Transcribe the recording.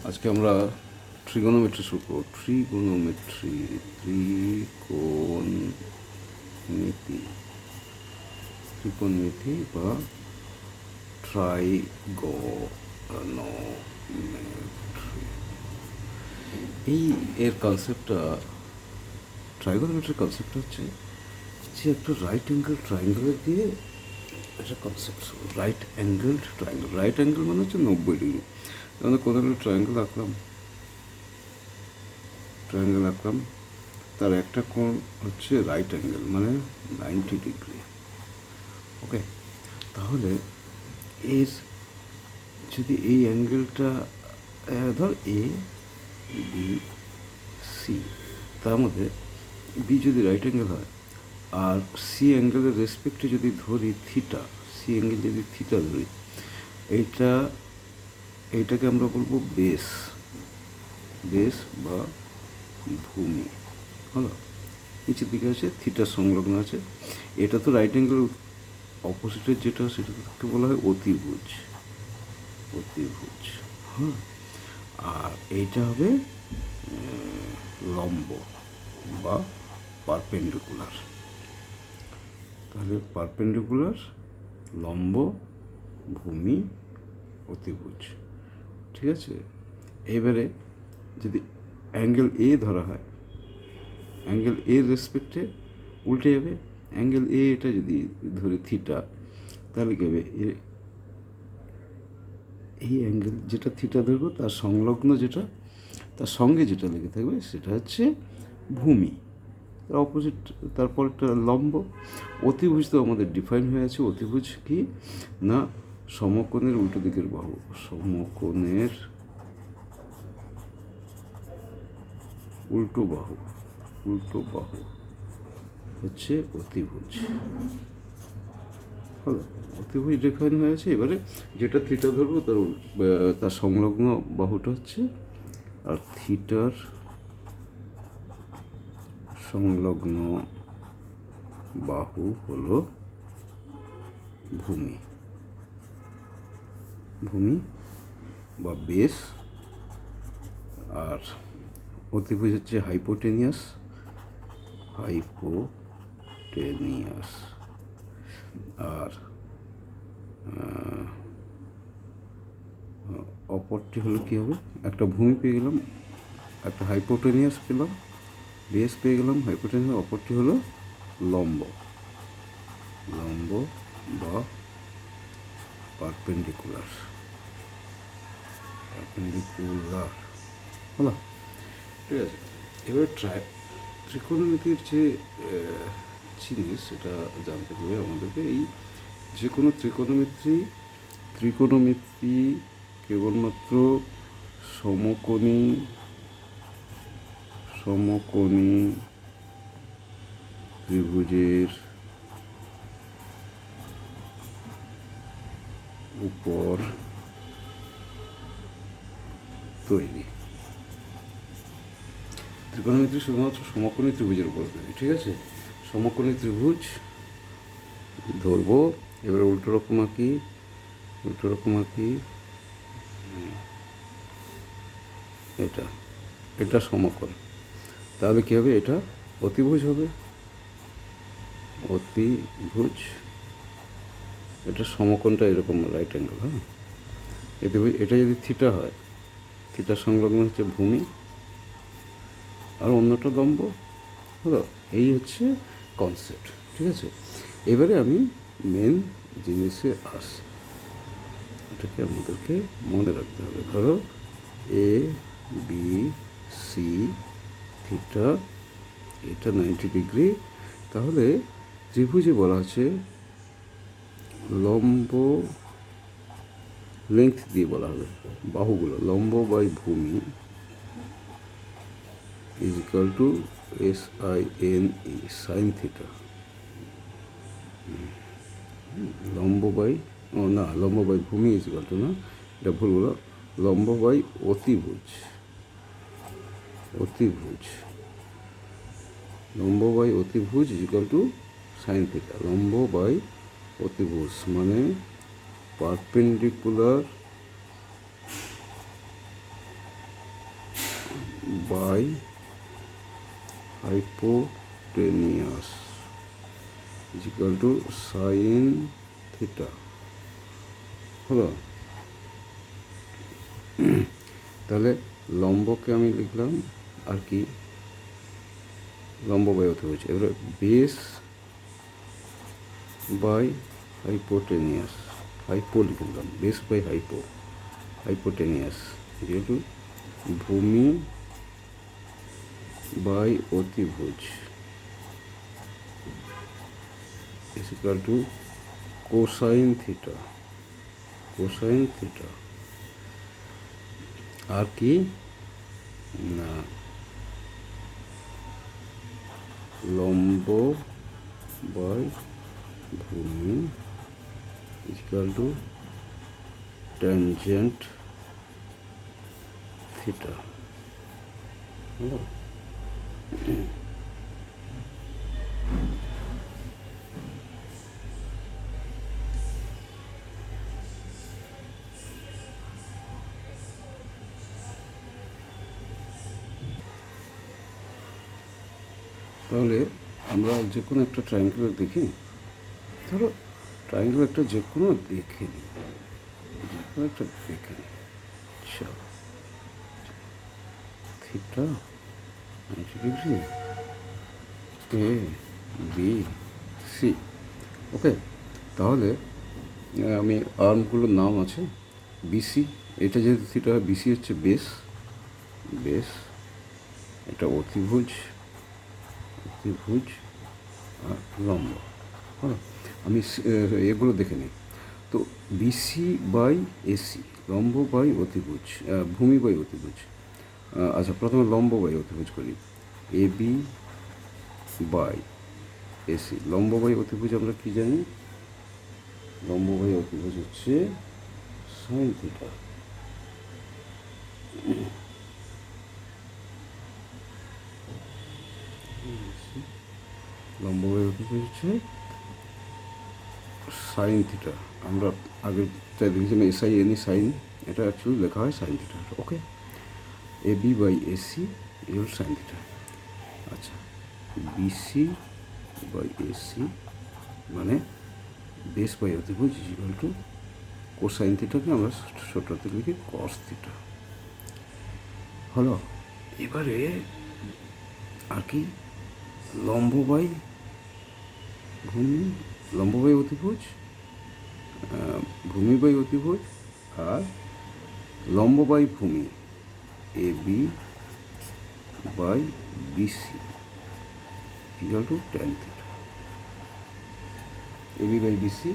আজকে আমরা ট্রিগোনোমেট্রি শুরু করব। ট্রিগোনোমেট্রি ত্রিকোণমিতি ত্রিকোণমিতি বা ট্রাইগোনোমেট্রি এই এর কনসেপ্টটা ট্রাইগোনোমেট্রির কনসেপ্টটা হচ্ছে যে একটা রাইট অ্যাঙ্গেল ট্রায়াঙ্গেল দিয়ে একটা concept right angle triangle right angle মানে হচ্ছে নব্বই ডিগ্রি আমরা কোথাও একটা ট্রায়াঙ্গেল আঁকলাম ট্রায়াঙ্গেল আঁকলাম তার একটা কোণ হচ্ছে রাইট অ্যাঙ্গেল মানে নাইনটি ডিগ্রি ওকে তাহলে এর যদি এই অ্যাঙ্গেলটা ধর এ বি সি তার মধ্যে বি যদি রাইট অ্যাঙ্গেল হয় আর সি অ্যাঙ্গেলের রেসপেক্টে যদি ধরি থিটা সি অ্যাঙ্গেল যদি থিটা ধরি, এইটা এইটাকে আমরা বলব বেস বেস বা ভূমি। হলো? নিচের দিকে আছে থিটার সংলগ্ন আছে। এটা তো রাইট অ্যাঙ্গেল অপোজিটের যেটা, সেটাকে বলা হয় অতিভুজ। অতিভুজ হ্যাঁ আর এইটা হবে লম্ব বা পারপেন্ডিকুলার তাহলে পারপেন্ডিকুলার লম্ব, ভূমি, অতিভুজ। ঠিক আছে? এবারে যদি অ্যাঙ্গেল এ ধরা হয় অ্যাঙ্গেল এর রেসপেক্টে উল্টে যাবে। অ্যাঙ্গেল এ এটা যদি ধরে থিটা তাহলে কী হবে? এই অ্যাঙ্গেল যেটা থিটা ধরবো, তার সংলগ্ন যেটা, তার সঙ্গে যেটা লেগে থাকবে সেটা হচ্ছে ভূমি। তার অপোজিট তারপর একটা লম্ব। অতিভুজ তো আমাদের ডিফাইন হয়ে আছে। অতিভুজ কি? না সমকোণের উল্টো দিকের বাহু। সমকোণের উল্টো বাহু উল্টো বাহু হচ্ছে অতিভুজ। হলো, অতিভুজ হয়ে আছে এবারে যেটা থিটা ধরবো, তার তার সংলগ্ন বাহুটা হচ্ছে, আর থিটার সংলগ্ন বাহু হলো ভূমি। বা বেস আর অতিভুজ হচ্ছে হাইপোটেনিয়াস হাইপোটেনিয়াস, আর অপরটি হলো কী হবে? একটা ভূমি পেয়ে গেলাম, একটা হাইপোটেনিয়াস পেলাম বেস পেয়ে গেলাম, হাইপোটেনিয়াস, অপরটি হলো লম্ব। লম্ব বা পারপেন্ডিকুলার। পারপেন্ডিকুলার হলো। ঠিক আছে। এবার ট্রাই ত্রিকোণমিতির যে জিনিস সেটা জানতে হবে আমাদেরকে এই যে কোনো ত্রিকোণমিত্রি ত্রিকোণমিতি কেবলমাত্র সমকোণী সমকোণী ত্রিভুজের উপর তৈরি। ত্রিকোণমিতি শুধুমাত্র সমকোণী ত্রিভুজের উপর তৈরি, ঠিক আছে? সমকোণী ত্রিভুজ, ধরবো, এবার উল্টো রকম আঁকি, উল্টো রকম আঁকি, এটা এটা সমকোণ। তাহলে কী হবে? এটা অতিভুজ হবে। অতিভুজ, এটা সমকোণটা এরকম রাইট অ্যাঙ্গেল হ্যাঁ? এতে এটা যদি থিটা হয় থিটার সংলগ্ন হচ্ছে ভূমি আর অন্যটা লম্ব হলো, এই হচ্ছে কনসেপ্ট ঠিক আছে? এবারে আমি মেন জিনিসে আসি। এটাকে আমাদেরকে মনে রাখতে হবে। ধরো এ বি সি থিটা এটা নাইনটি ডিগ্রি তাহলে ত্রিভুজে বলা আছে লম্ব লেন্থ দিয়ে বলা হবে। বাহুগুলো লম্ব বাই ভূমি is equal to S I N E sin theta লম্ব বাই, ও না, লম্ব বাই ভূমি ইজ ইকাল টু না, এটা ভুল বলো লম্ব বাই অতিভুজ অতিভুজ। লম্ব বাই অতিভুজ is equal to sine theta লম্ব বাই অতিভুজ মানে perpendicular by hypotenuse equal to sine theta হলো। তাহলে লম্বকে আমি লিখলাম, আর কি? লম্ব বাই অতিভুজ এবারে বেস বাই হাইপোটেনিয়াস। হাইপো লিখলাম বেস বাই হাইপো হাইপোটেনিয়াস যেহেতু ভূমি বাই অতিভুজ equal to cosine theta cosine theta আর কি না লম্ব বাই ভূমি ইজিক্যাল টু ট্যানজেন্ট থিটা তাহলে আমরা যে কোনো একটা ট্রায়াঙ্গুলার দেখি। ধরো ট্রায়াঙ্গুলার একটা যে কোনো দেখে নিই যে কোনো একটা দেখে নিই চলো theta ninety degree? A, B, C. Okay, তাহলে আমি আর্মগুলোর নাম আছে। বিসি, এটা যেহেতু থিটা বিসি হচ্ছে বেস। বেস, এটা অতিভুজ অতিভুজ আর লম্ব। হ্যাঁ আমি এগুলো দেখে নিই। তো বিসি বাই এসি লম্ব বাই অতিভুজ ভূমি বাই অতিভুজ। আচ্ছা প্রথমে লম্ব বাই অতিভুজ করি। এ বি বাই এসি লম্ব বাই অতিভুজ আমরা কী জানি? লম্ব বাই অতিভুজ হচ্ছে সাইন থিটা লম্ব বাই অতিভুজ হচ্ছে সাইন থিটা। আমরা আগে তাই দেখেছিলাম এস আই এন সাইন, এটা অ্যাকচুয়ালি লেখা হয় sine theta. Okay. A B by AC equal sine theta. আচ্ছা। বিসি বাই এসি মানে বেস বাই অতিভুজ ইজিক্যাল টু কোসাইন থিটাকে আমরা ছোটতে লিখি কস থিটা। হলো। এবারে আর কি? লম্ব বাই ভূমি লম্ব অতিভোজ অতিভুজ অতিভোজ আর লম্ববাই ভূমি A B by BC equal to tan theta A B by BC